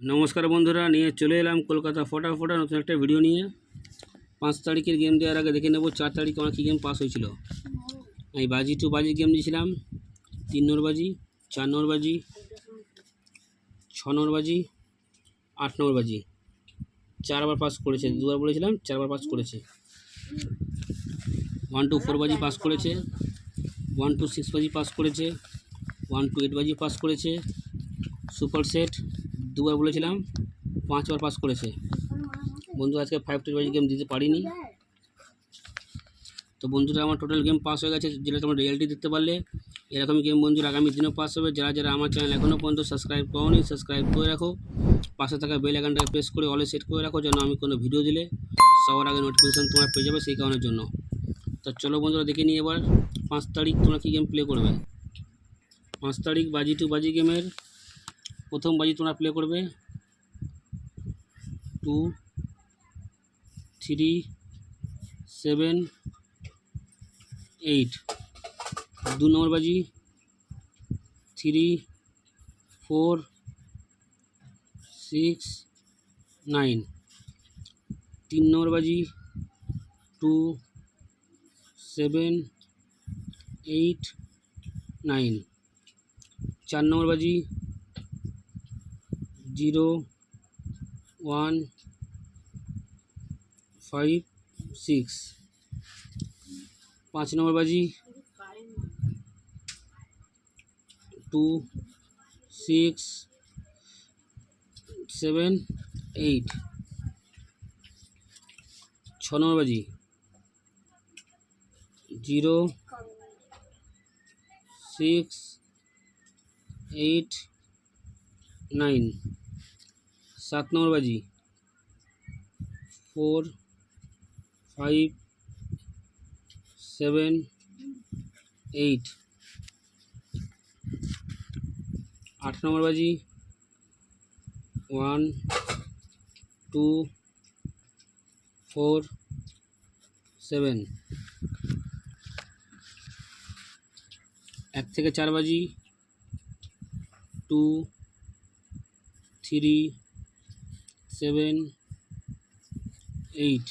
নমস্কার বন্ধুরা, নিয়ে চলে এলাম কলকাতা ফটাফটা নতুন একটা ভিডিও নিয়ে। পাঁচ তারিখের গেম দেওয়ার আগে দেখে নেব চার তারিখে আমার কী গেম পাস হয়েছিল। আমি বাজি টু বাজি গেম দিয়েছিলাম, তিন নম্বর বাজি, চার নম্বর বাজি, ছ নম্বর বাজি, আট নম্বর বাজি। চারবার পাস করেছে, দুবার বলেছিলাম, চারবার পাস করেছে। ওয়ান টু ফোর বাজি পাস করেছে ওয়ান টু সিক্স বাজি পাস করেছে ওয়ান টু এইট বাজি পাস করেছে সুপার সেট দুবার বলেছিলাম, পাঁচবার পাস করেছে। বন্ধু, আজকে ফাইভ টু গেম দিতে পারিনি। তো বন্ধুরা, আমার টোটাল গেম পাস হয়ে গেছে, যেটা তোমরা রিয়ালিটি দেখতে পারলে। এরকমই গেম বন্ধুরা আগামী দিনেও পাস হবে। যারা যারা আমার চ্যানেল এখনও পর্যন্ত সাবস্ক্রাইব করোনি সাবস্ক্রাইব করে রাখো। পাশে থাকা বেল আইকনটাকে প্রেস করে অলে সেট করে রাখো, যেন আমি কোনো ভিডিও দিলে সবার আগে নোটিফিকেশান তোমার পেয়ে যাবে সেই কারণের জন্য। তো চলো বন্ধুরা, দেখে নিই এবার পাঁচ তারিখ তোমরা কী গেম প্লে করবে। পাঁচ তারিখ বাজি টু বাজি গেমের প্রথম বাজি তোমরা প্লে করবে। টু থ্রি সেভেন এইট দু নম্বর বাজি। থ্রি ফোর সিক্স নাইন তিন নম্বর বাজি। টু সেভেন এইট নাইন চার নম্বর বাজি। Zero one five six. পাঁচ নম্বর বাজি। Two six seven eight. ছ নম্বর বাজি। Zero six eight nine. সাত নম্বর বাজি। Four, five, seven, eight. আট নম্বর বাজি। One, two, four, seven. এক থেকে চার বাজি। টু, থ্রি সেভেন, এইট,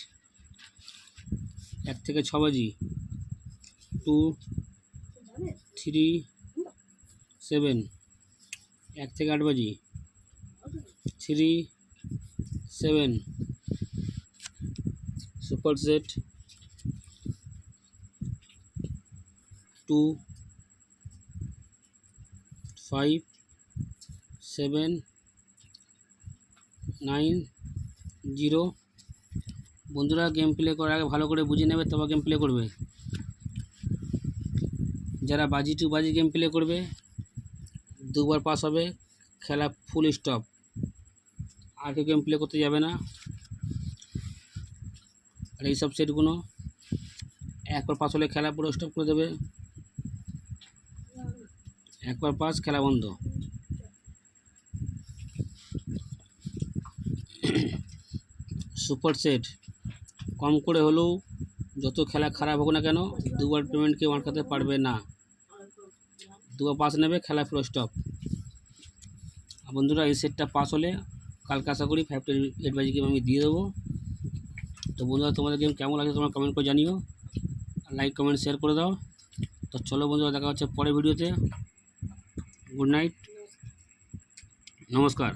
এক থেকে ছ বাজি। টু, থ্রি, সেভেন, এক থেকে আট বাজি। Three, seven, super set. Two, five, seven nine zero. বন্ধুরা গেম প্লে করার আগে ভালো করে বুঝে নেবে তবে গেম প্লে করবে। যারা বাজি টু বাজি গেম প্লে করবে, দুবার পাস হবে, খেলা ফুল স্টপ আর কেউ গেম প্লে করতে যাবে না। আর এইসব সেটগুলো একবার পাস হলে খেলা পুরো স্টপ করে দেবে। একবার পাস খেলা বন্ধ। Super set. কম করে হলেও যত খেলা খারাপ হোক না কেন, দুবার পেমেন্ট কেউ আটকাতে পারবে না। দুবার পাস নেবে, খেলা পুরো স্টপ বন্ধুরা, এই সেটটা পাস হলে কালকে আশা করি ফাইভ টেন বাজি গেম আমি দিয়ে দেবো। তো বন্ধুরা, তোমাদের গেম কেমন লাগছে তোমরা কমেন্ট করে জানিও। লাইক কমেন্ট শেয়ার করে দাও। তো চলো বন্ধুরা, দেখা হচ্ছে পরের ভিডিওতে গুড নাইট নমস্কার।